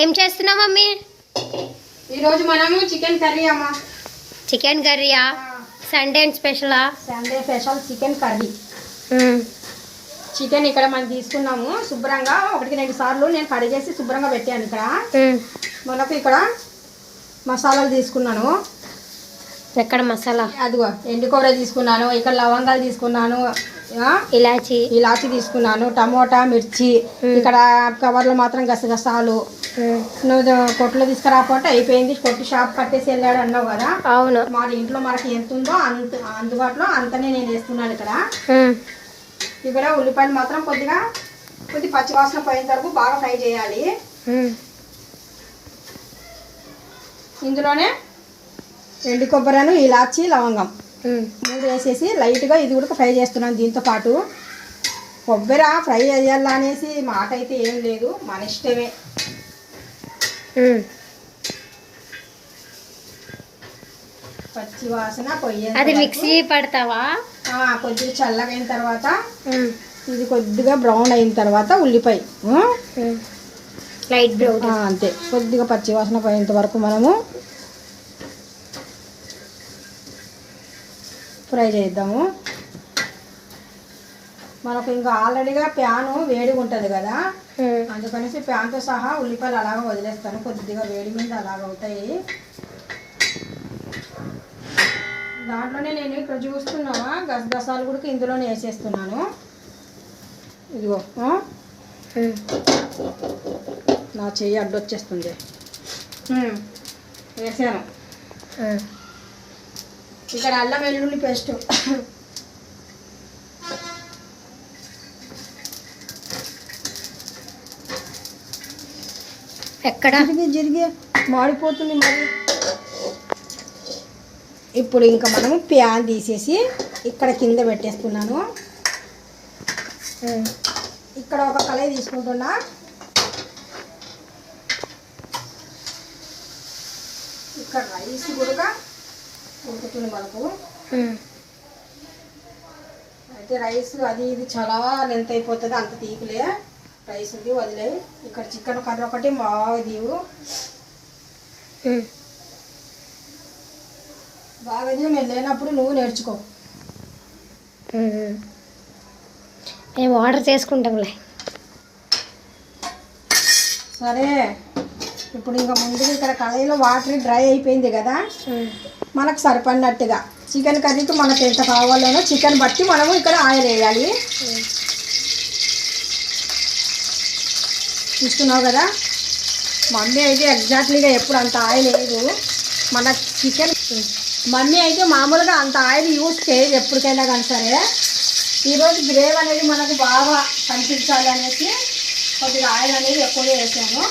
ఏం చేస్తున్నావు మమ్మీ? ఈరోజు మనము చికెన్ కర్రీ అమ్మా. చికెన్ కర్రీయా? Sunday స్పెషలా? Sunday special chicken curry. Chicken ఇక్కడ మనం తీసుకున్నాము శుభ్రంగా. ఒకటికి రెండు సార్లు నేను కడిగేసి శుభ్రంగా పెట్టాను ఇక్కడ. మనకు ఇక్కడ మసాలాలు తీసుకున్నాను. ఎక్కడ మసాలా? అదిగో ఎండుకూర తీసుకున్నాను ఇక్కడ లవంగాలు తీసుకున్నాను ఇలాచి. ఇలాచి తీసుకున్నాను టమోటా మిర్చి. ఇక్కడ కవర్లో మాత్రం గసగసాలు. నువ్వు కొట్లో తీసుకురాకపోతే అయిపోయింది కొట్టు షాప్ కట్టేసి వెళ్ళాడు అన్నావు కదా అవును మాది ఇంట్లో మనకి ఎంత ఉందో అంత అందుబాటులో అంతనే నేను వేస్తున్నాను ఇక్కడ. ఇక్కడ ఉల్లిపాయలు మాత్రం కొద్దిగా కొద్ది పచ్చివాసన పోయిన వరకు బాగా ఫ్రై చేయాలి. ఇందులోనే ఎండు కొబ్బరిను ఇలాచి లవంగం. మూడు వేసేసి లైట్గా ఇది కూడా ఫ్రై చేస్తున్నాను దీంతో పాటు కొబ్బరి ఫ్రై చేయాలా అనేసి మాట అయితే ఏం లేదు మన ఇష్టమే. పచ్చి వాసన పొయ్యే అది మిక్సీ పడతావా? కొద్దిగా చల్లగైన తర్వాత. ఇది కొద్దిగా బ్రౌన్ అయిన తర్వాత ఉల్లిపాయ. Light brown. అంతే. కొద్దిగా పచ్చి వాసన పోయేంత వరకు మనము ఫ్రై చేద్దాము. మనకు ఇంకా ఆల్రెడీగా ప్యాను వేడిగా ఉంటుంది కదా. అందుకనేసి ప్యాన్తో సహా ఉల్లిపాయలు అలాగ వదిలేస్తాను. కొద్దిగా వేడి మీద అలాగ అవుతాయి. దాంట్లోనే నేను ఇక్కడ చూస్తున్నావా? గసగసాలు కూడా ఇందులోనే వేసేస్తున్నాను. ఇదిగో? ఉమ్. నా చెయ్యి అడ్డొచ్చేస్తుంది. ఉమ్, వేసాను. ఇక్కడ అల్లం వెల్లుల్లి పేస్ట్. ఎక్కడ? జరిగి జరిగి మాడిపోతుంది మరి. ఇప్పుడు ఇంకా మనము ప్యాన్ తీసేసి ఇక్కడ కింద పెట్టేస్తున్నాను ఉమ్. ఇక్కడ ఒక కళాయి తీసుకుంటున్నా. ఇక్కడ రైస్ కూడా ఉడుకుతుంది మనకు. అయితే రైస్ అది ఇది చాలా లెంత్ అయిపోతుంది అంత తీకులే రైస్ ఉంది వదిలే ఇక్కడ చికెన్ కర్రీ ఒకటి బాగా దీవు. బాగా దీవు నేను లేనప్పుడు నువ్వు నేర్చుకో. మేము ఆర్డర్ చేసుకుంటాంలే. సరే. ఇప్పుడు ఇంకా ముందుగా ఇక్కడ కళాయిలో వాటర్ డ్రై అయిపోయింది కదా. మనకు సరిపడినట్టుగా. చికెన్ కర్రీకి మనకు ఎంత కావాలోనో చికెన్ బట్టి మనము ఇక్కడ ఆయిల్ వేయాలి. చూసుకున్నావు కదా? మమ్మీ అయితే ఎగ్జాక్ట్లీగా ఎప్పుడు అంత ఆయిల్ వేయదు. మన చికెన్ మమ్మీ అయితే మామూలుగా అంత ఆయిల్ యూజ్ చేయదు ఎప్పటికైనా కానీ సరే. ఈరోజు గ్రేవ్ అనేది మనకు బాగా కనిపించాలి అనేసి కొద్దిగా ఆయిల్ అనేది ఎక్కువగా వేసాను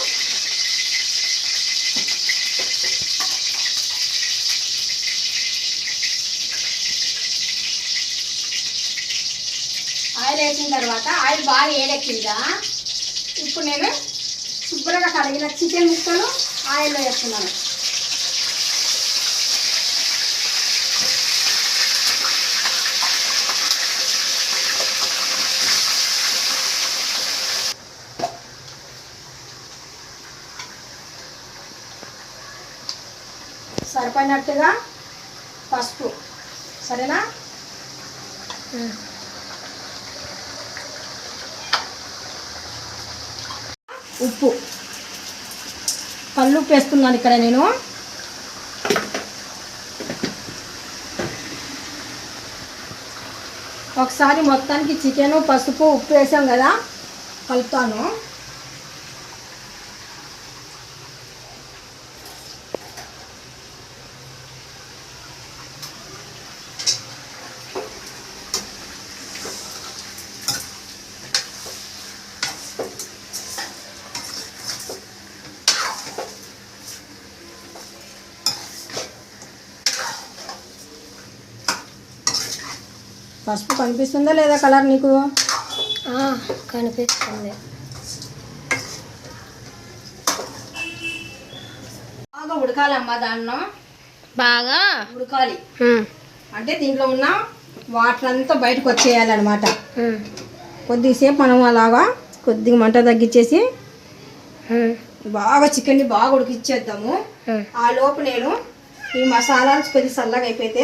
ఆయిల్ వేసిన తర్వాత ఆయిల్ బాగా ఏడెక్కిందా ఇప్పుడు నేను శుభ్రంగా కడిగిన చికెన్ ముక్కలు ఆయిల్లో వేస్తున్నాను. సరిపోయినట్టుగా పసుపు. సరేనా? ఉప్పు. కల్లుప్పు వేస్తున్నాను ఇక్కడ నేను. ఒకసారి మొత్తానికి చికెను పసుపు ఉప్పు వేసాం కదా కలుపుతాను. పసుపు కనిపిస్తుందా లేదా కలర్ నీకు కనిపిస్తుంది బాగా ఉడకాలమ్మా దాన్ని బాగా ఉడకాలి. అంటే దీంట్లో ఉన్న వాటర్ అంతా బయటకు వచ్చేయాలన్నమాట. కొద్దిసేపు మనం అలాగా కొద్దిగా మంట తగ్గించేసి. బాగా చికెన్ని బాగా ఉడికిచ్చేద్దాము. ఆ లోపు నేను ఈ మసాలా కొద్ది చల్లగా అయిపోతే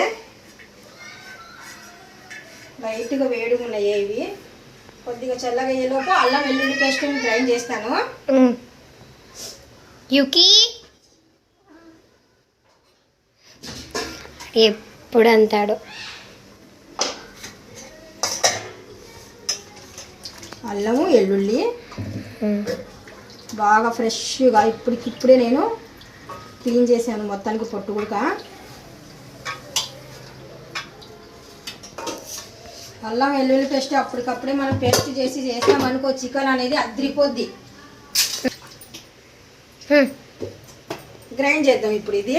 లైట్గా వేడిగా ఉన్నాయి ఇవి. కొద్దిగా చల్లగా అయ్యే లోపు అల్లం వెల్లుల్లి పేస్ట్ గ్రైండ్ చేస్తాను. యుకి? ఎప్పుడు అంటాడు అల్లము వెల్లుల్లి. బాగా ఫ్రెష్గా ఇప్పటికిప్పుడే నేను క్లీన్ చేశాను మొత్తానికి పొట్టు కూడా. అల్లం వెల్లుల్లి పేస్ట్ అప్పటికప్పుడే మనం పేస్ట్ చేసి చేసామనుకో చికెన్ అనేది అద్రిపోద్ది. గ్రైండ్ చేద్దాం ఇప్పుడు ఇది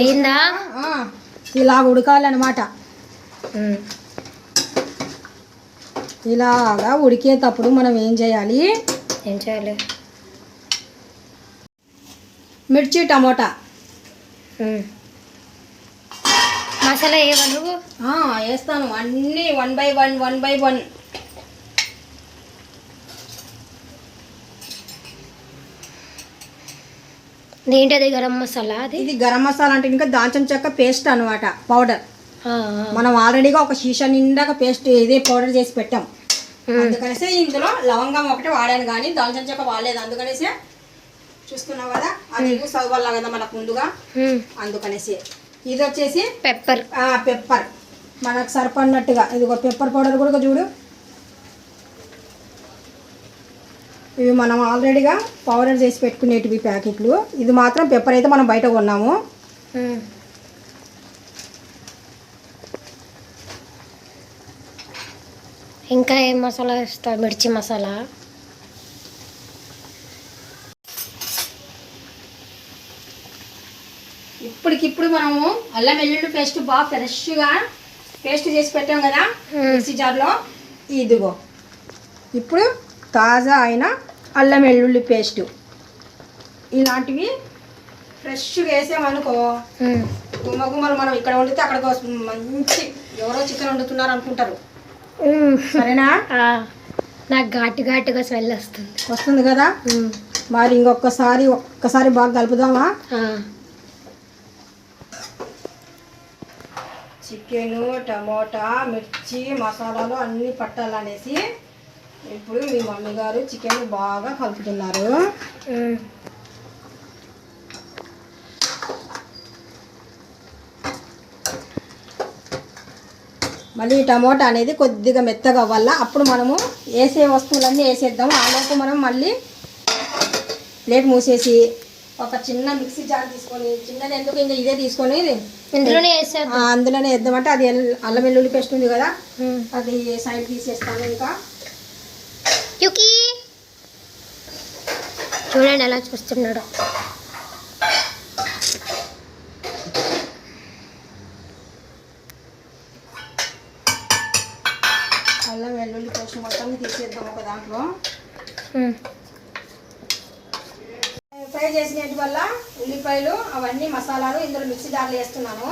అయిందా? ఇలా ఉడకాలన్నమాట. ఇలాగా ఉడికేటప్పుడు మనం ఏం చేయాలి? ఏం చేయాలి? మిర్చి టమోటా. మసాలా ఆ, వేస్తాను. అన్నీ one by one one by one. ఏంటది గరం మసాలా అది? ఇది గరం మసాలా అంటే ఇంకా దాల్చిన చెక్క పేస్ట్ అన్నమాట పౌడర్. మనం ఆల్రెడీగా ఒక షీషా నిండాక పేస్ట్ ఇదే పౌడర్ చేసి పెట్టాం. అందుకనేసి ఇందులో లవంగం ఒకటి వాడాను కానీ దాల్చిన చెక్క వాడలేదు. అందుకనేసి చూస్తున్నావు కదా అది చదవాల కదా మనకు ముందుగా. అందుకనేసి ఇది వచ్చేసి పెప్పర్. పెప్పర్. మనకు సరిపడినట్టుగా. ఇదిగో పెప్పర్ పౌడర్ కూడా చూడు. ఇవి మనం ఆల్రెడీగా పౌడర్ చేసి పెట్టుకునేటివి ప్యాకెట్లు. ఇది మాత్రం పెప్పర్ అయితే మనం బయట కొన్నాము. ఇంకా ఏం మసాలా వేస్తావు మిర్చి మసాలా. ఇప్పటికిప్పుడు మనము అల్లం వెల్లుల్లి పేస్ట్ బాగా ఫ్రెష్గా పేస్ట్ చేసి పెట్టాం కదా. మిక్సీ జార్లో. ఇదిగో. ఇప్పుడు తాజా అయిన అల్లం వెల్లుల్లి పేస్ట్ ఇలాంటివి ఫ్రెష్గా వేసామనుకో ఉమ్. గుమ్మ గుమ్మలు మనం ఇక్కడ వండితే అక్కడ మంచి ఎవరో చికెన్ వండుతున్నారు అనుకుంటారు. సరేనా నాకు ఘాటు ఘాటుగా స్మెల్ వస్తుంది వస్తుంది కదా. మరి ఇంకొకసారి ఒక్కసారి బాగా కలుపుదామా. చికెన్ టమోటా మిర్చి మసాలాలు అన్నీ పట్టాలనేసి ఇప్పుడు మీ మమ్మీ గారు చికెన్ బాగా కలుపుతున్నారు. మళ్ళీ టమోటా అనేది కొద్దిగా మెత్తగా అవ్వాల? అప్పుడు మనము వేసే వస్తువులన్నీ వేసేద్దాం ఆ లోపు మనం మళ్ళీ ప్లేట్ మూసేసి ఒక చిన్న మిక్సీ జార్ తీసుకొని చిన్నది ఎందుకు ఇంకా ఇదే తీసుకొని ఇందులోనే అందులోనే వేద్దామంటే అది అల్లం వెల్లుల్లి పేస్ట్ ఉంది కదా. అది సైడ్ తీసేస్తాను ఇంకా యుకి చూడండి ఎలా చూస్తున్నాడు. అల్లం వెల్లుల్లి పేస్ట్ మొత్తం తీసేద్దాం ఒక దాంట్లో. ఫ్రై చేసినట్టు వల్ల ఉల్లిపాయలు అవన్నీ మసాలాలు ఇందులో మిక్సీ జార్లో వేస్తున్నాను.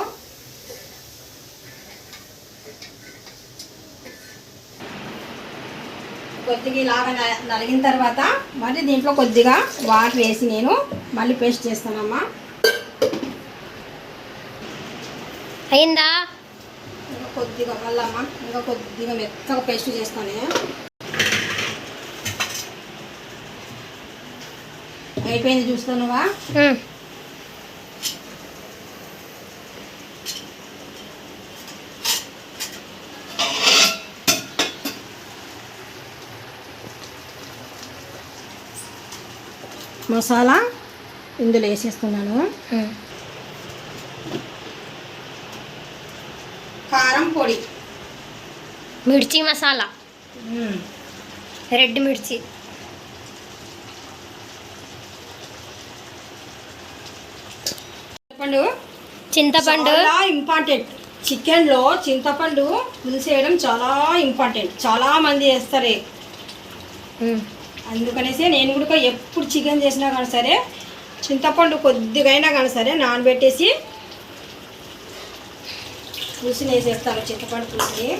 కొద్దిగా ఇలాగ నలిగిన తర్వాత మళ్ళీ దీంట్లో కొద్దిగా వాటర్ వేసి నేను మళ్ళీ పేస్ట్ చేస్తానమ్మా. అయిందా? ఇంకా కొద్దిగా మళ్ళీ అమ్మ ఇంకా కొద్దిగా మెత్తగా పేస్ట్ చేస్తాను. అయిపోయింది చూస్తున్నావా మసాలా ఇందులో వేసేస్తున్నాను. కారం పొడి. మిర్చి మసాలా. రెడ్ మిర్చి. చింతపండు. చింతపండు. చాలా ఇంపార్టెంట్ చికెన్లో చింతపండు పులిసేయడం చాలా ఇంపార్టెంట్ చాలా మంది వేస్తారు. అందుకనేసి నేను కూడా ఎప్పుడు చికెన్ చేసినా కానీ సరే చింతపండు కొద్దిగా అయినా కానీ సరే నానబెట్టేసి పులుసుని వేసేస్తాను చింతపండు పులుసుని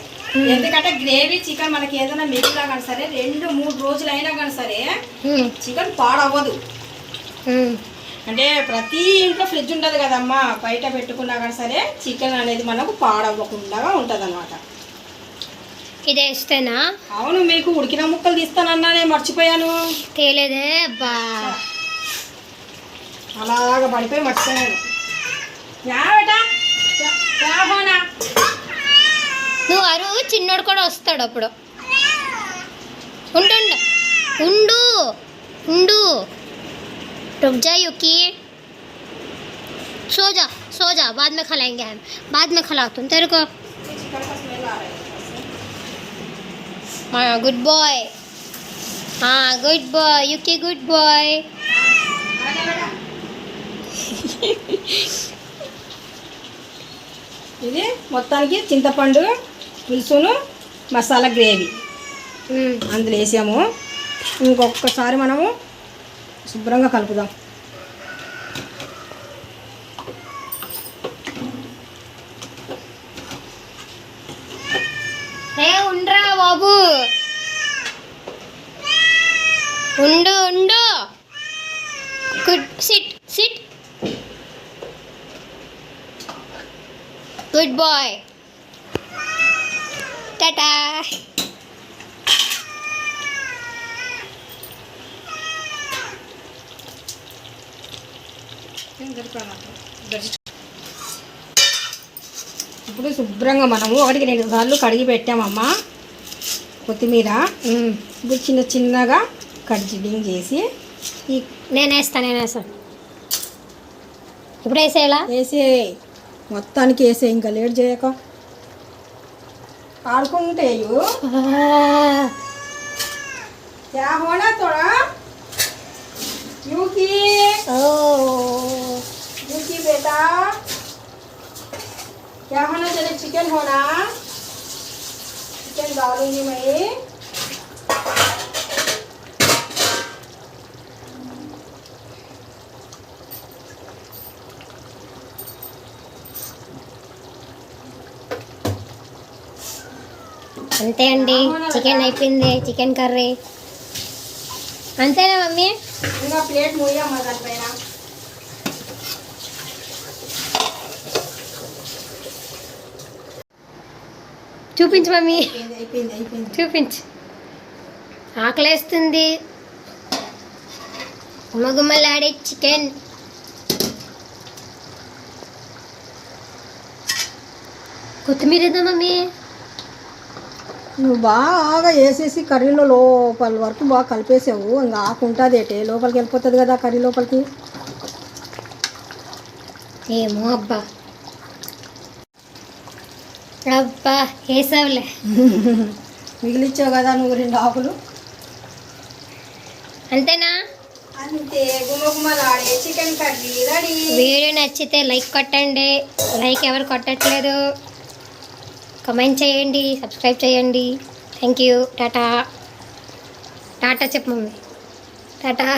ఎందుకంటే గ్రేవీ చికెన్ మనకి ఏదైనా మిగిలినా కానీ సరే రెండు మూడు రోజులు అయినా కానీ సరే. చికెన్ పాడవ్వదు. అంటే ప్రతి ఇంట్లో ఫ్రిడ్జ్ ఉంటుంది కదమ్మా బయట పెట్టుకున్నా కానీ సరే చికెన్ అనేది మనకు పాడవ్వకుండా ఉంటుంది అనమాట ఇది వేస్తేనా అవును మీకు ఉడికిన ముక్కలు తీస్తానన్నానే మర్చిపోయాను తేలేదే అబ్బా అలాగ పడిపోయి మర్చిపోయాను యా బేటా యా- యా హోనా? నువ్వు అరు చిన్నోడు కూడా వస్తాడు అప్పుడు ఉండు ఉండు ఉండు रुक जा युकी सो जा सो जा बाद में खिलाएंगे हम बाद में खिलाओ तुम तेरे को గుడ్ బాయ్. గుడ్ బాయ్ యూకే గుడ్ బాయ్. ఇది మొత్తానికి చింతపండు పులుసును మసాలా గ్రేవీ. అందులో వేసాము. ఇంకొకసారి మనము శుభ్రంగా కలుపుదాం. ఉండు ఉండు. Good sit sit. Good boy. Tata. ఇప్పుడు శుభ్రంగా మనము ఒకటికి రెండు సార్లు కడిగి పెట్టామమ్మా. కొత్తిమీర ఇప్పుడు చిన్న చిన్నగా కడిజిడింగ్ చేసి ఈ నేను వేస్తా నేను వేస్తా ఇప్పుడు వేసేలా వేసే మొత్తానికి వేసే ఇంకా లేట్ చేయక ఆడుకుంటే क्या होना थोड़ा यूकी यूकी बेटा क्या होना चले चिकन होना चिकन डालूंगी मैं అంతే అండి చికెన్ అయిపోయింది చికెన్ కర్రీ అంతేనా మమ్మీ ఇంకా ప్లేట్ మూయమ్మా దానిపైన చూపించు మమ్మీ. చూపించు. ఆకలేస్తుంది. గుమ్మగుమ్మలాడే చికెన్. కొత్తిమీర ఏదా మమ్మీ? నువ్వు బాగా వేసేసి కర్రీలో లోపల వరకు బాగా కలిపేసావు. ఇంకా ఆకుంటుంది ఏటే లోపలికి వెళ్ళిపోతుంది కదా కర్రీ లోపలికి. ఏమో అబ్బా. అబ్బా వేసావులే మిగిలిచ్చావు కదా నువ్వు రెండు ఆకులు? అంతేనా? అంతే గుమగుమలాడే చికెన్ కర్రీ రెడీ. వీడియో నచ్చితే లైక్ కొట్టండి. లైక్ ఎవరు కొట్టట్లేదు. కమెంట్ చేయండి సబ్స్క్రైబ్ చేయండి. Thank you tata. టాటా చెప్పు మమ్మీ. టాటా.